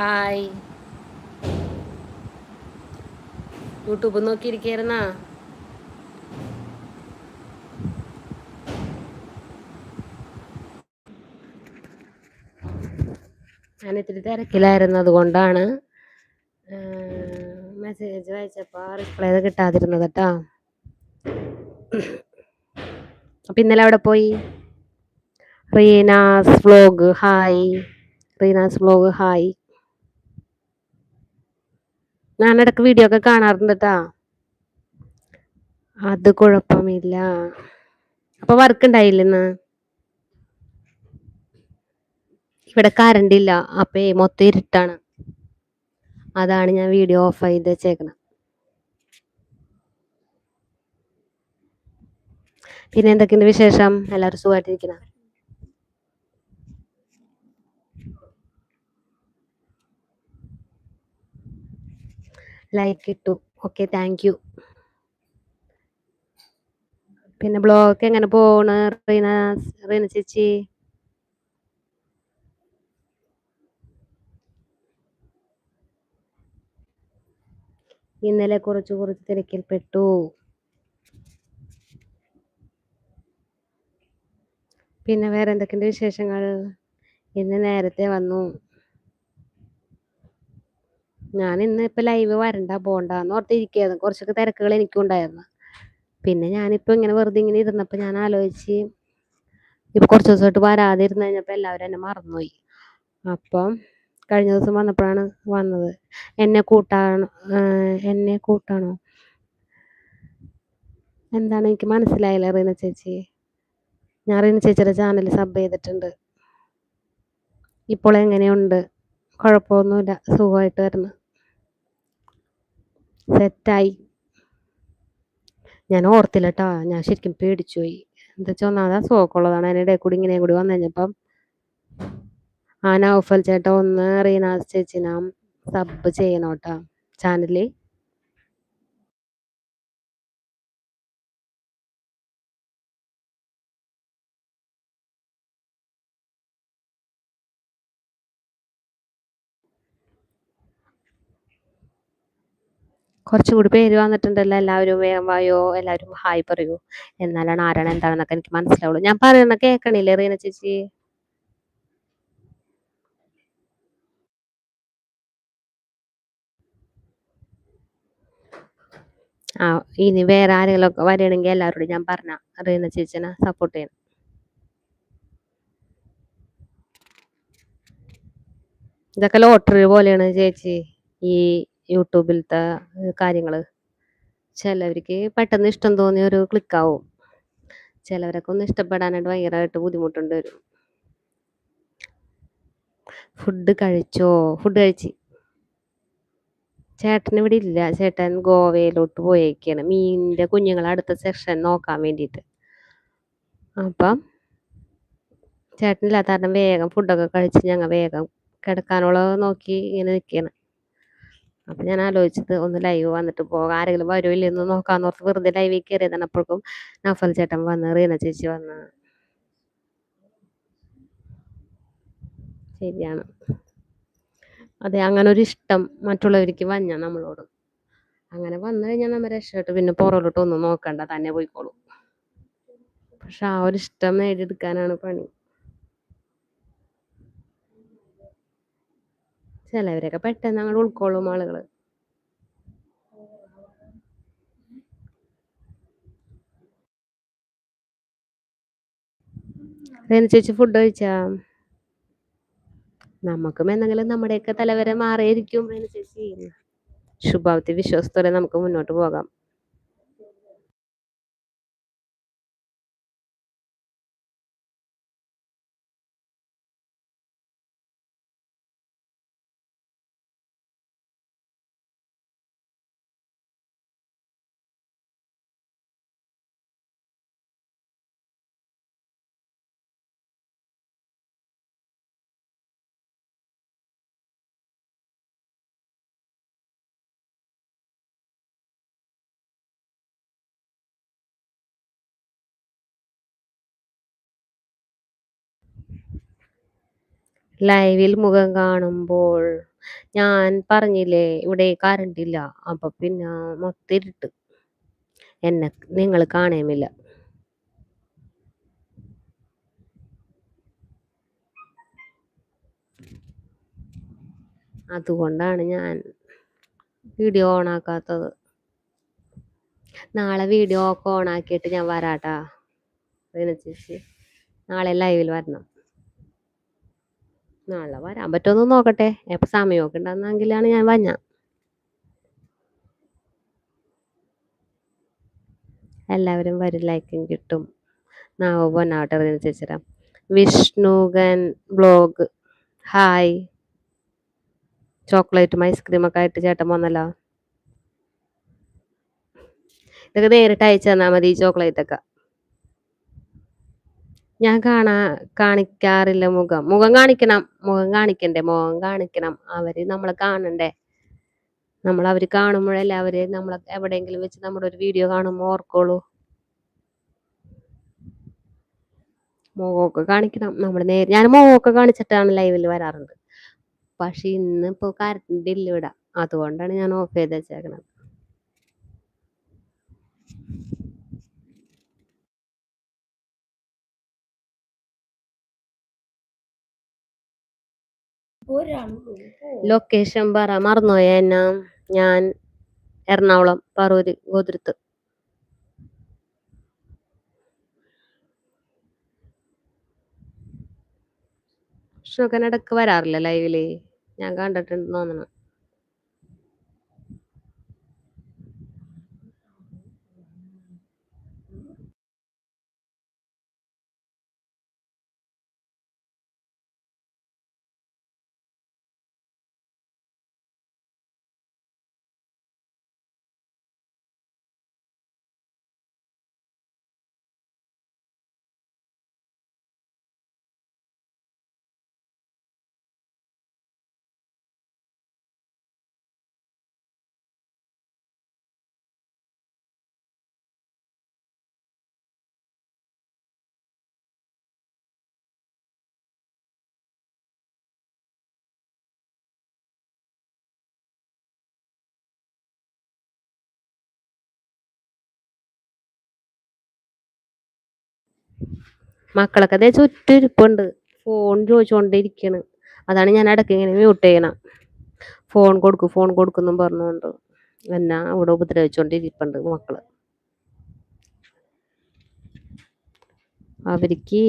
Hi. YouTube നോക്കിയിരിക്കായിരുന്നാ? ഞാൻ ഇത്തിരി തിരക്കിലായിരുന്നു അതുകൊണ്ടാണ് മെസ്സേജ് വായിച്ചപ്പോൾ റിപ്ലൈ കിട്ടാതിരുന്നത് കേട്ടോ. അപ്പം ഇന്നലെ അവിടെ പോയി? Reena's vlog hi. Reena's vlog hi. ഞാൻ ഇടയ്ക്ക് വീഡിയോ ഒക്കെ കാണാറുണ്ട് കേട്ടാ അത് കുഴപ്പമില്ല. അപ്പൊ വർക്ക് ഉണ്ടായില്ലെന്ന് ഇവിടെ കറണ്ട് ഇല്ല. അപ്പേ മൊത്തം ഇരുട്ടാണ്. അതാണ് ഞാൻ വീഡിയോ ഓഫ് ചെയ്ത് വെച്ചേക്കണം പിന്നെ എന്തൊക്കെയുണ്ട് വിശേഷം? എല്ലാവരും സുഖമായിട്ടിരിക്കണ ലൈക്ക് ഇട്ടു. ഓക്കെ താങ്ക് യു പിന്നെ ബ്ലോഗ് എങ്ങനെ പോണ് റീന റീന ചേച്ചി? ഇന്നലെ കുറച്ച് കുറച്ച് തിരക്കിൽപ്പെട്ടു. പിന്നെ വേറെ എന്തൊക്കെയുണ്ട് വിശേഷങ്ങൾ? ഇന്ന് നേരത്തെ വന്നു. ഞാൻ ഇന്ന് ഇപ്പൊ ലൈവ് വരണ്ട പോണ്ടെന്ന് ഓർത്തിരിക്കുകയായിരുന്നു കുറച്ചൊക്കെ തിരക്കുകൾ എനിക്കും ഉണ്ടായിരുന്നു. പിന്നെ ഞാനിപ്പോ ഇങ്ങനെ വെറുതെ ഇങ്ങനെ ഇരുന്നപ്പോൾ ഞാൻ ആലോചിച്ച് ഇപ്പൊ കുറച്ച് ദിവസമായിട്ട് വരാതെ ഇരുന്ന് കഴിഞ്ഞപ്പോൾ എല്ലാവരും എന്നെ മറന്നുപോയി. അപ്പം കഴിഞ്ഞ ദിവസം വന്നപ്പോഴാണ് വന്നത്. എന്നെ കൂട്ടാണ് എന്നെ കൂട്ടാണോ? എന്താണ് എനിക്ക് മനസ്സിലായില്ല റീന ചേച്ചി. ഞാൻ റീന ചേച്ചിയുടെ ചാനൽ സബ് ചെയ്തിട്ടുണ്ട്. ഇപ്പോൾ എങ്ങനെയുണ്ട്? കുഴപ്പമൊന്നുമില്ല. സുഖമായിട്ട് വരുന്നു. സെറ്റായി. ഞാൻ ഓർത്തില്ല കേട്ടോ ഞാൻ ശരിക്കും പേടിച്ചു പോയി എന്താ വെച്ചാൽ ഒന്നാമത് അതിന്റെ ഇടയിൽ കൂടി ഇങ്ങനെ കൂടി വന്നു കഴിഞ്ഞപ്പം ആ നൗഫൽ ചേട്ടാ ഒന്ന് റീനാസ് ചേച്ചിനാം സബ് ചെയ്യണം ചാനലിൽ കുറച്ചുകൂടി പേര് വന്നിട്ടുണ്ടല്ലോ. എല്ലാവരും വേഗം വായോ എല്ലാവരും ഹായ് പറയൂ. എന്നാലാണ് ആരാണ് എന്താണെന്നൊക്കെ എനിക്ക് മനസ്സിലാവുള്ളൂ. ഞാൻ പറയുന്ന കേൾക്കണില്ലേ റീന ചേച്ചി? ആ ഇനി വേറെ ആരെങ്കിലും ഒക്കെ വരികയാണെങ്കിൽ എല്ലാവരോടും ഞാൻ പറഞ്ഞ. റീന ചേച്ചിനെ സപ്പോർട്ട് ചെയ്യണം. ഇതൊക്കെ ലോട്ടറി പോലെയാണ് ചേച്ചി. ഈ യൂട്യൂബിലത്തെ കാര്യങ്ങൾ ചിലവർക്ക് പെട്ടെന്ന് ഇഷ്ടം തോന്നിയ ഒരു ക്ലിക്കാവും. ചിലവരൊക്കെ ഒന്ന് ഇഷ്ടപ്പെടാനായിട്ട് ഭയങ്കരമായിട്ട് ബുദ്ധിമുട്ടുണ്ട് വരും. ഫുഡ് കഴിച്ചോ? ഫുഡ് കഴിച്ച്. ചേട്ടൻ ഇവിടെ ഇല്ല. ചേട്ടൻ ഗോവയിലോട്ട് പോയേക്കാണ്. മീനിന്റെ കുഞ്ഞുങ്ങളെ അടുത്ത സെക്ഷൻ നോക്കാൻ വേണ്ടിയിട്ട്. അപ്പം ചേട്ടനില്ലാത്ത കാരണം വേഗം ഫുഡൊക്കെ കഴിച്ച് ഞങ്ങൾ വേഗം കിടക്കാനുള്ളത് നോക്കി ഇങ്ങനെ നിൽക്കുകയാണ് അപ്പം ഞാൻ ആലോചിച്ചത് ഒന്ന് ലൈവ് വന്നിട്ട് പോകാം. ആരെങ്കിലും വരുമില്ല എന്ന് നോക്കാന്ന് ഓർത്ത് വെറുതെ ലൈവിൽ കയറിയതാണ് അപ്പോഴേക്കും നഫൽ ചേട്ടൻ വന്ന് റീന ചേച്ചി വന്ന്. ശരിയാണ്. അതെ അങ്ങനെ ഒരു ഇഷ്ടം മറ്റുള്ളവർക്ക് വഞ്ഞ നമ്മളോട്. അങ്ങനെ വന്നു കഴിഞ്ഞാൽ നമ്മൾ രക്ഷപ്പെട്ട്. പിന്നെ പുറകോട്ട് ഒന്നും നോക്കണ്ട തന്നെ പോയിക്കോളും. പക്ഷെ ആ ഒരു ഇഷ്ടം നേടിയെടുക്കാനാണ് പണി. ചിലവരൊക്കെ പെട്ടെന്ന് അങ്ങോട്ട് ഉൾക്കൊള്ളും ആളുകൾ ചേച്ചി ഫുഡ് കഴിച്ചാ? നമുക്കും എന്തെങ്കിലും നമ്മുടെയൊക്കെ തലവരെ മാറിയിരിക്കും അതിനനുസരിച്ച് ശുഭാപ്തി വിശ്വാസത്തോടെ നമുക്ക് മുന്നോട്ട് പോകാം. ലൈവിൽ മുഖം കാണുമ്പോൾ ഞാൻ പറഞ്ഞില്ലേ ഇവിടെ കറണ്ടില്ല അപ്പൊ പിന്നെ മൊത്തം ഇരുട്ട്. എന്നെ നിങ്ങൾ കാണേമില്ല. അതുകൊണ്ടാണ് ഞാൻ വീഡിയോ ഓൺ ആക്കാത്തത്. നാളെ വീഡിയോ ഒക്കെ ഓൺ ആക്കിയിട്ട് ഞാൻ വരാട്ടാ ചേച്ചി. നാളെ ലൈവിൽ വരണം. നാളെ വരാൻ പറ്റുമെന്ന് നോക്കട്ടെ. എപ്പോൾ സമയമൊക്കെ ഉണ്ടെന്നെങ്കിലാണ് ഞാൻ വഞ്ഞ എല്ലാവരും വരും ലൈക്കും കിട്ടും. നാവ് പൊന്നാവട്ടെ ചേച്ചിര വിഷ്ണുകൻ ബ്ലോഗ് ഹായ് ചോക്ലേറ്റും ഐസ്ക്രീം ഒക്കെ ആയിട്ട് ചേട്ടൻ വന്നല്ലോ ഇതൊക്കെ നേരിട്ട് അയച്ചു തന്നാൽ മതി ഈ ചോക്ലേറ്റ് ഒക്കെ. ഞാൻ കാണാ കാണിക്കാറില്ല മുഖം. മുഖം കാണിക്കണം മുഖം കാണിക്കണ്ടേ? മുഖം കാണിക്കണം. അവർ നമ്മളെ കാണണ്ടേ? നമ്മൾ അവർ കാണുമ്പോഴല്ലേ അവർ നമ്മളെ എവിടെയെങ്കിലും വെച്ച് നമ്മുടെ ഒരു വീഡിയോ കാണുമ്പോൾ ഓർക്കോളൂ മുഖമൊക്കെ കാണിക്കണം. നമ്മൾ നേരെ ഞാൻ മുഖമൊക്കെ കാണിച്ചിട്ടാണ് ലൈവിൽ വരാറുണ്ട്. പക്ഷെ ഇന്നിപ്പോ കറണ്ട് ഇല്ല ഇവിടെ. അതുകൊണ്ടാണ് ഞാൻ ഓഫ് ചെയ്ത് വെച്ചേക്കണത്. ലൊക്കേഷൻ പറ മറന്നുപോയ എന്നാ. ഞാൻ എറണാകുളം പറൂര് ഗോതുരത്ത്. ഇടയ്ക്ക് വരാറില്ല ലൈവിൽ ഞാൻ കണ്ടിട്ടുണ്ട് തോന്നണം മക്കളൊക്കെ അതേ ചുറ്റും ഇരിപ്പുണ്ട് ഫോൺ ചോദിച്ചുകൊണ്ടിരിക്കണ് അതാണ് ഞാൻ ഇടയ്ക്ക് ഇങ്ങനെ മ്യൂട്ട് ചെയ്യണം. ഫോൺ കൊടുക്കും ഫോൺ കൊടുക്കുന്നും പറഞ്ഞുകൊണ്ട് എന്നാ അവിടെ ഉപദ്രവിച്ചുകൊണ്ടിരിപ്പുണ്ട് മക്കൾ. അവർക്ക്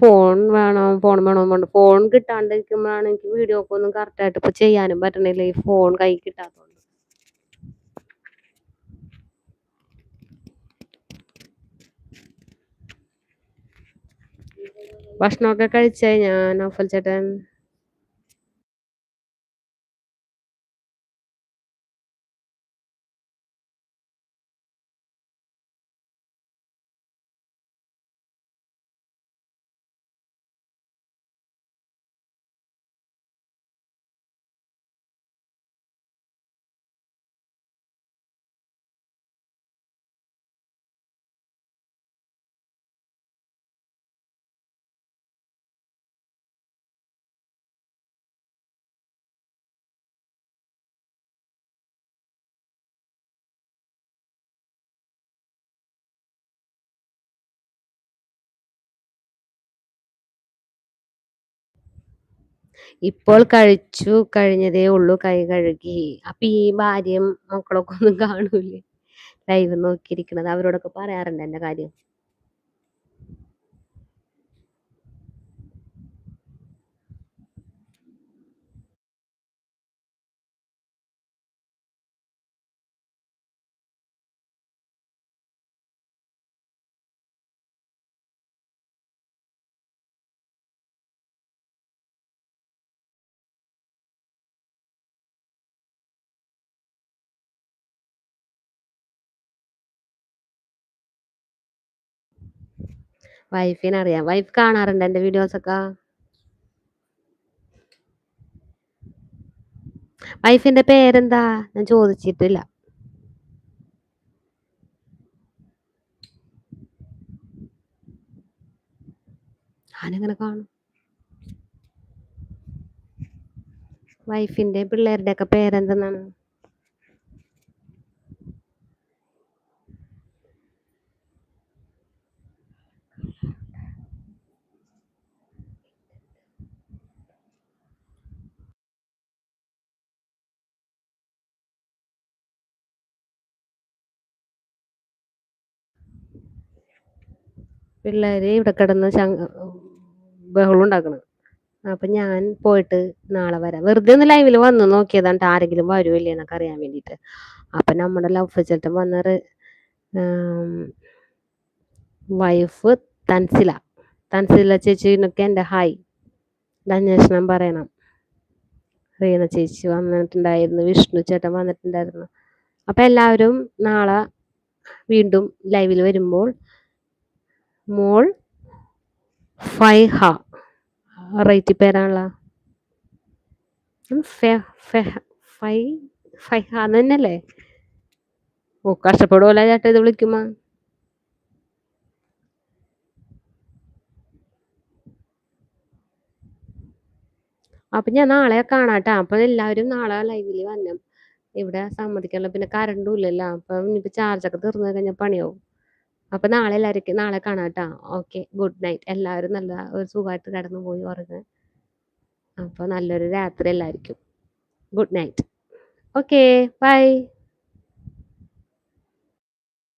ഫോൺ വേണം ഫോൺ വേണോ ഫോൺ കിട്ടാണ്ടിരിക്കുമ്പോഴാണ് എനിക്ക് വീഡിയോ ഒക്കെ ഒന്നും കറക്റ്റായിട്ട് ഇപ്പൊ ചെയ്യാനും പറ്റണില്ല. ഈ ഫോൺ കൈ കിട്ടാത്തതുകൊണ്ട് ഭക്ഷണമൊക്കെ കഴിച്ചേ ഞാൻ നൗഫൽ ചേട്ടൻ. ഇപ്പോൾ കഴിച്ചു കഴിഞ്ഞതേ ഉള്ളൂ കൈ കഴുകി. അപ്പൊ ഈ ഭാര്യയും മക്കളൊക്കെ ഒന്നും കാണൂലേ? ലൈവ് നോക്കിയിരിക്കണത് അവരോടൊക്കെ പറയാറുണ്ട് എന്റെ കാര്യം? വൈഫിനെ അറിയാം. വൈഫ് കാണാറുണ്ട് എന്റെ വീഡിയോസ് ഒക്കെ വൈഫിന്റെ പേരെന്താ? ഞാൻ ചോദിച്ചിട്ടില്ല. ഞാനിങ്ങനെ കാണും. വൈഫിന്റെ പിള്ളേരുടെ ഒക്കെ പേരെന്തെന്നാണ്? പിള്ളേര് ഇവിടെ കിടന്ന് ശങ് ബഹളം ഉണ്ടാക്കണം. അപ്പൊ ഞാൻ പോയിട്ട് നാളെ വരാം. വെറുതെ ഒന്ന് ലൈവിൽ വന്ന് നോക്കിയതാണ് ആരെങ്കിലും വരുമോ ഇല്ലേ എന്നൊക്കെ അറിയാൻ വേണ്ടിയിട്ട് അപ്പൊ നമ്മുടെ ലവ് ചേട്ടൻ വന്നത് വൈഫ് തൻസില. തൻസില ചേച്ചിനൊക്കെ എന്റെ ഹായ് അന്വേഷണം പറയണം. റീന ചേച്ചി വന്നിട്ടുണ്ടായിരുന്നു. വിഷ്ണു ചേട്ടൻ വന്നിട്ടുണ്ടായിരുന്നു. അപ്പൊ എല്ലാവരും നാളെ വീണ്ടും ലൈവിൽ വരുമ്പോൾ മോൾ ഫൈഹ. പേരാണല്ലോ. ഫെ- ഫെഹ- തന്നെയല്ലേ ഓ കഷ്ടപ്പെടുമല്ലോ ചേട്ടാ ഇത് വിളിക്കുമ്പോ? അപ്പൊ ഞാൻ നാളെ കാണാട്ടാ. അപ്പൊ എല്ലാവരും നാളെ ലൈവിൽ വന്നു ഇവിടെ സമ്മതിക്കണല്ലോ പിന്നെ കറണ്ടും ഇല്ലല്ലോ. അപ്പൊ ചാർജ് ഒക്കെ തീർന്നു കഴിഞ്ഞാൽ പണിയാവും. അപ്പൊ നാളെ എല്ലാവർക്കും നാളെ കാണാട്ടാ. Okay good night. എല്ലാവരും നല്ല ഒരു സുഖമായിട്ട് കിടന്നു പോയി ഉറങ്ങുക അപ്പൊ നല്ലൊരു രാത്രി എല്ലാവർക്കും ഗുഡ് നൈറ്റ്. Okay bye.